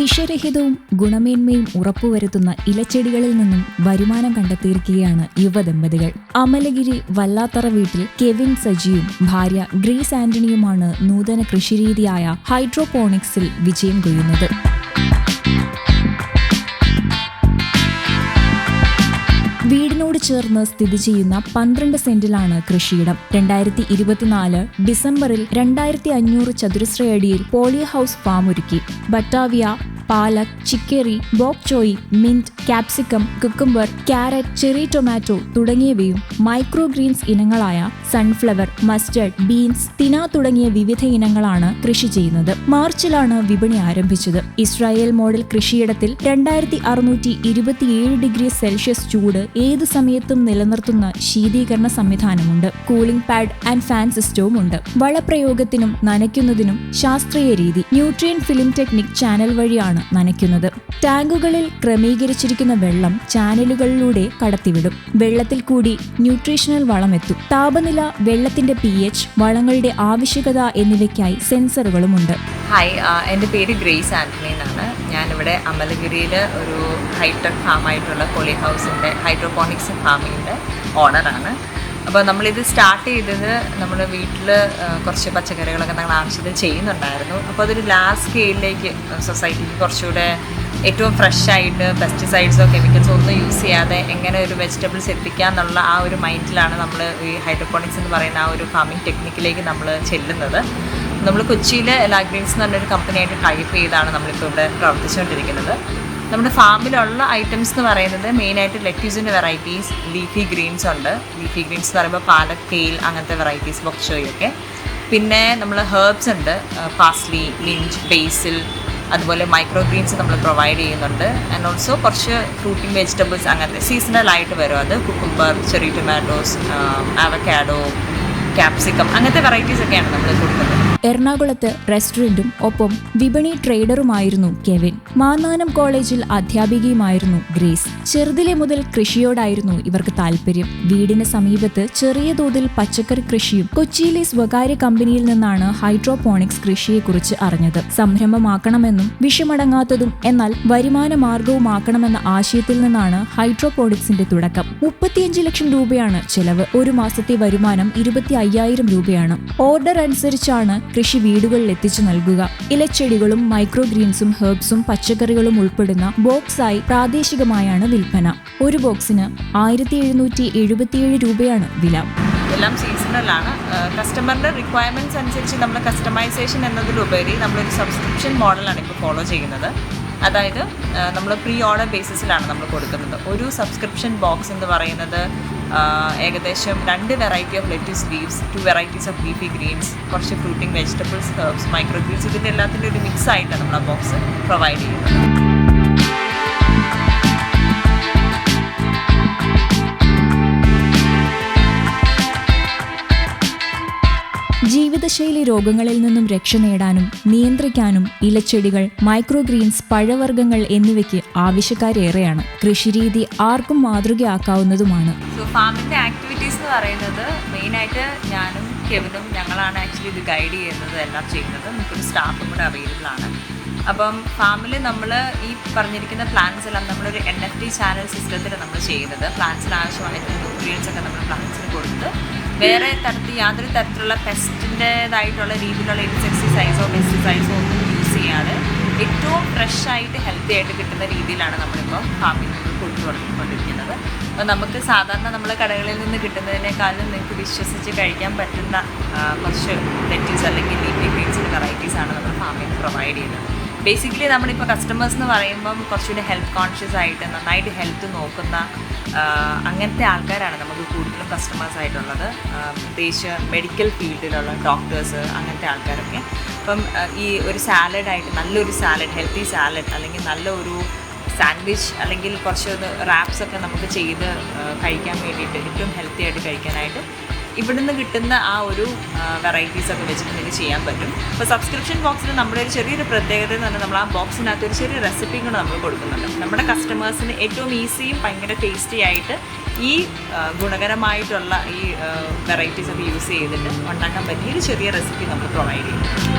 വിഷരഹിതവും ഗുണമേന്മയും ഉറപ്പുവരുത്തുന്ന ഇലച്ചെടികളിൽ നിന്നും വരുമാനം കണ്ടെത്തിയിരിക്കുകയാണ് യുവദമ്പതികൾ. അമലഗിരി വല്ലാത്തറ വീട്ടിൽ കെവിൻ സജിയും ഭാര്യ ഗ്രീസ് ആന്റണിയുമാണ് നൂതന കൃഷിരീതിയായ ഹൈഡ്രോപോണിക്സിൽ വിജയം കൊയ്യുന്നത്. ചേർന്ന് സ്ഥിതി ചെയ്യുന്ന പന്ത്രണ്ട് സെന്റിലാണ് കൃഷിയിടം. രണ്ടായിരത്തി ഇരുപത്തിനാല് ഡിസംബറിൽ രണ്ടായിരത്തി അഞ്ഞൂറ് ചതുരശ്രയടിയിൽ പോളിയോ ഹൗസ് ഫാം ഒരുക്കി. Batavia palak chicory bok choy mint capsicum cucumber carrot cherry tomato തുടങ്ങിയവയും മൈക്രോ ഗ്രീൻസ് ഇനങ്ങളായ സൺഫ്ലവർ മസ്റ്റർഡ് ബീൻസ് തിന തുടങ്ങിയ വിവിധ ഇനങ്ങളാണ് കൃഷി ചെയ്യുന്നത്. മാർച്ചിലാണ് വിപണി ആരംഭിച്ചത്. ഇസ്രായേൽ മോഡൽ കൃഷിയിടത്തിൽ രണ്ടായിരത്തി അറുന്നൂറ്റി ഇരുപത്തിയേഴ് ഡിഗ്രി സെൽഷ്യസ് ചൂട് ഏത് സമയത്തും നിലനിർത്തുന്ന ശീതീകരണ സംവിധാനമുണ്ട്. കൂളിംഗ് പാഡ് ആൻഡ് ഫാൻ സിസ്റ്റവും ഉണ്ട്. വളപ്രയോഗത്തിനും നനയ്ക്കുന്നതിനും ശാസ്ത്രീയ രീതി. ന്യൂട്രിയൻ ഫിലിം ടെക്നിക് ചാനൽ വഴിയാണ് നനയ്ക്കുന്നത്. ടാങ്കുകളിൽ ക്രമീകരിച്ചിരിക്കുന്ന വെള്ളം ചാനലുകളിലൂടെ കടത്തിവിടും. വെള്ളത്തിൽ കൂടി ന്യൂട്രീഷണൽ വളം എത്തും. താപനില വെള്ളത്തിന്റെ പി എച്ച് വളങ്ങളുടെ ആവശ്യകത എന്നിവയ്ക്കായി സെൻസറുകളുമുണ്ട്. ഹായ് എന്റെ പേര് ഗ്രേസ് ആന്റണി എന്നാണ്. ഞാനിവിടെ അമലഗിരിയിൽ ഒരു ഹൈടെക് ഫാമായിട്ടുള്ള കോളി ഹൗസിന്റെ ഹൈഡ്രോപോണിക്സ് ഫാമിങ്ങിന്റെ ഓണറാണ്. അപ്പോൾ നമ്മളിത് സ്റ്റാർട്ട് ചെയ്തത് നമ്മൾ വീട്ടിൽ കുറച്ച് പച്ചക്കറികളൊക്കെ നമ്മൾ ആവശ്യത്തിന് ചെയ്യുന്നുണ്ടായിരുന്നു. അപ്പോൾ അതൊരു ലാർജ് സ്കെയിലിലേക്ക് സൊസൈറ്റിക്ക് കുറച്ചുകൂടെ ഏറ്റവും ഫ്രഷ് ആയിട്ട് പെസ്റ്റിസൈഡ്സോ കെമിക്കൽസോ ഒന്നും യൂസ് ചെയ്യാതെ എങ്ങനെ ഒരു വെജിറ്റബിൾസ് എത്തിക്കാന്നുള്ള ആ ഒരു മൈൻഡിലാണ് നമ്മൾ ഈ ഹൈഡ്രോപോണിക്സ് എന്ന് പറയുന്ന ആ ഒരു ഫാമിംഗ് ടെക്നിക്കിലേക്ക് നമ്മൾ ചെല്ലുന്നത്. നമ്മൾ കൊച്ചിയിലെ ലാഗ്രീൻസ് എന്ന് പറഞ്ഞൊരു കമ്പനിയായിട്ട് ടൈപ്പ് ചെയ്താണ് നമ്മളിപ്പോൾ ഇവിടെ പ്രവർത്തിച്ചുകൊണ്ടിരിക്കുന്നത്. നമ്മുടെ ഫാമിലുള്ള ഐറ്റംസ് എന്ന് പറയുന്നത് മെയിനായിട്ട് ലെറ്റ്യൂസിന്റെ വെറൈറ്റീസ് ലീഫി ഗ്രീൻസ് ഉണ്ട്. ലീഫി ഗ്രീൻസ് എന്ന് പറയുമ്പോൾ പാലക് തേയിൽ അങ്ങനത്തെ വെറൈറ്റീസ് ബൊക്ചോയൊക്കെ പിന്നെ നമ്മൾ ഹേർബ്സ് ഉണ്ട്. പാസ്ലി ലിഞ്ച് ബേസിൽ അതുപോലെ മൈക്രോ ഗ്രീൻസ് നമ്മൾ പ്രൊവൈഡ് ചെയ്യുന്നുണ്ട്. ആൻഡ് ഓൾസോ കുറച്ച് ഫ്രൂട്ടിങ് വെജിറ്റബിൾസ് അങ്ങനത്തെ സീസണൽ ആയിട്ട് വരും അത്. Cucumber cherry tomatoes avocado capsicum അങ്ങനത്തെ വെറൈറ്റീസ് ഒക്കെയാണ് നമ്മൾ കൊടുക്കുന്നത്. എറണാകുളത്ത് റെസ്റ്റോറന്റും ഒപ്പം വിപണി ട്രേഡറുമായിരുന്നു കെവിൻ. മാന്നാനം കോളേജിൽ അധ്യാപികയുമായിരുന്നു ഗ്രേസ്. ചെറുതിലെ മുതൽ കൃഷിയോടായിരുന്നു ഇവർക്ക് താല്പര്യം. വീടിന് സമീപത്ത് ചെറിയ തോതിൽ പച്ചക്കറി കൃഷിയും കൊച്ചിയിലെ സ്വകാര്യ കമ്പനിയിൽ നിന്നാണ് ഹൈഡ്രോപോണിക്സ് കൃഷിയെക്കുറിച്ച് അറിഞ്ഞത്. സംരംഭമാക്കണമെന്നും വിഷമടങ്ങാത്തതും എന്നാൽ വരുമാന മാർഗവുമാക്കണമെന്ന ആശയത്തിൽ നിന്നാണ് ഹൈഡ്രോപോണിക്സിന്റെ തുടക്കം. മുപ്പത്തിയഞ്ച് ലക്ഷം രൂപയാണ് ചെലവ്. ഒരു മാസത്തെ വരുമാനം ഇരുപത്തി അയ്യായിരം രൂപയാണ്. ഓർഡർ അനുസരിച്ചാണ് കൃഷി വീടുകളിൽ എത്തിച്ചു നൽകുക. ഇലച്ചെടികളും മൈക്രോ ഗ്രീൻസും ഹെർബ്സും പച്ചക്കറികളും ഉൾപ്പെടുന്ന ബോക്സായി പ്രാദേശികമായാണ് വിൽപ്പന. ഒരു ബോക്സിന് ആയിരത്തി എഴുന്നൂറ്റി എഴുപത്തിയേഴ് രൂപയാണ് വില. എല്ലാം സീസണലാണ് കസ്റ്റമറിന്റെ റിക്വയർമെന്റ്സ് അനുസരിച്ച് നമ്മൾ കസ്റ്റമൈസേഷൻ എന്നതിലുപരി നമ്മളൊരു സബ്സ്ക്രിപ്ഷൻ മോഡലാണ് ഇപ്പോൾ ഫോളോ ചെയ്യുന്നത്. അതായത് നമ്മൾ പ്രീ ഓർഡർ ബേസിസിലാണ് നമ്മൾ കൊടുക്കുന്നത്. ഒരു സബ്സ്ക്രിപ്ഷൻ ബോക്സ് എന്ന് പറയുന്നത് ഏകദേശം രണ്ട് variety of lettuce leaves two varieties of leafy greens കുറച്ച് fruiting vegetables herbs micro greens ഇതിന്റെ എല്ലാത്തിന്റെ ഒരു മിക്സ് ആയിട്ടാണ് നമ്മൾ ആ ബോക്സ് പ്രൊവൈഡ് ചെയ്യുന്നത്. ജീവിതശൈലി രോഗങ്ങളിൽ നിന്നും രക്ഷ നേടാനും നിയന്ത്രിക്കാനും ഇലച്ചെടികൾ മൈക്രോഗ്രീൻസ് പഴവർഗങ്ങൾ എന്നിവയ്ക്ക് ആവശ്യക്കാരേറെയാണ്. കൃഷിരീതി ആർക്കും മാതൃകയാക്കാവുന്നതുമാണ്. സോ ഫാമിന്റെ ആക്ടിവിറ്റീസ് എന്ന് പറയുന്നത് മെയിനായിട്ട് ഞാനും കെവിനും ഞങ്ങളാണ് ആക്ച്വലി ഇത് ഗൈഡ് ചെയ്യുന്നത് എല്ലാം ചെയ്യുന്നത്. നമുക്കൊരു സ്റ്റാഫും കൂടെ അവൈലബിൾ ആണ്. അപ്പം ഫാമിൽ നമ്മൾ ഈ പറഞ്ഞിരിക്കുന്ന പ്ലാൻസ് എല്ലാം നമ്മളൊരു എൻ എഫ് ടി ചാനൽ സിസ്റ്റത്തിൽ നമ്മൾ ചെയ്യുന്നത്. പ്ലാൻസിന് ആവശ്യമായിട്ടുള്ള ന്യൂട്രിയൻസ് ഒക്കെ നമ്മൾ പ്ലാൻസിന് കൊടുത്ത് വേറെ തരത്തിൽ യാതൊരു തരത്തിലുള്ള പെസ്റ്റിന്റെതായിട്ടുള്ള രീതിയിലുള്ള ഇൻസെക്ടിസൈഡ്സോ പെസ്റ്റിസൈസോ ഒന്നും യൂസ് ചെയ്യാതെ ഏറ്റവും ഫ്രഷ് ആയിട്ട് ഹെൽത്തി ആയിട്ട് കിട്ടുന്ന രീതിയിലാണ് നമ്മളിപ്പോൾ ഫാമിൽ നിന്ന് കൊണ്ടുവന്നുകൊണ്ടിരിക്കുന്നത് അപ്പോൾ നമുക്ക് സാധാരണ നമ്മൾ കടകളിൽ നിന്ന് കിട്ടുന്നതിനേക്കാളും നിങ്ങൾക്ക് വിശ്വസിച്ച് കഴിക്കാൻ പറ്റുന്ന കുറച്ച് വെറ്റീസ് അല്ലെങ്കിൽ ലീഫി ഗ്രീൻസിന്റെ വെറൈറ്റീസാണ് നമ്മൾ ഫാമിൽ പ്രൊവൈഡ് ചെയ്യുന്നത്. ബേസിക്കലി നമ്മളിപ്പോൾ കസ്റ്റമേഴ്സ് എന്ന് പറയുമ്പം കുറച്ചുകൂടി ഹെൽത്ത് കോൺഷ്യസ് ആയിട്ട് നന്നായിട്ട് ഹെൽത്ത് നോക്കുന്ന അങ്ങനത്തെ ആൾക്കാരാണ് നമുക്ക് കൂടുതലും കസ്റ്റമേഴ്സ് ആയിട്ടുള്ളത്. പ്രത്യേകിച്ച് മെഡിക്കൽ ഫീൽഡിലുള്ള ഡോക്ടേഴ്സ് അങ്ങനത്തെ ആൾക്കാരൊക്കെ. അപ്പം ഈ ഒരു സാലഡായിട്ട് നല്ലൊരു സാലഡ് ഹെൽത്തി സാലഡ് അല്ലെങ്കിൽ നല്ല ഒരു സാൻഡ്വിച്ച് അല്ലെങ്കിൽ കുറച്ച് റാപ്സ് ഒക്കെ നമുക്ക് ചെയ്ത് കഴിക്കാൻ വേണ്ടിയിട്ട് ഏറ്റവും ഹെൽത്തി ആയിട്ട് കഴിക്കാനായിട്ട് ഇവിടുന്ന് കിട്ടുന്ന ആ ഒരു വെറൈറ്റീസ് ഒക്കെ വെച്ചിട്ട് നിങ്ങൾക്ക് ചെയ്യാൻ പറ്റും. അപ്പോൾ സബ്സ്ക്രിപ്ഷൻ ബോക്സിൽ നമ്മുടെ ഒരു ചെറിയൊരു പ്രത്യേകത എന്ന് പറഞ്ഞാൽ നമ്മൾ ആ ബോക്സിനകത്ത് ഒരു ചെറിയ റെസിപ്പിയും കൂടെ നമ്മൾ കൊടുക്കുന്നുണ്ട്. നമ്മുടെ കസ്റ്റമേഴ്സിന് ഏറ്റവും ഈസിയും ഭയങ്കര ടേസ്റ്റി ആയിട്ട് ഈ ഗുണകരമായിട്ടുള്ള ഈ വെറൈറ്റീസ് ഒക്കെ യൂസ് ചെയ്തിട്ട് ഉണ്ടാക്കാൻ പറ്റിയ ഒരു ചെറിയ റെസിപ്പി നമ്മൾ പ്രൊവൈഡ് ചെയ്യും.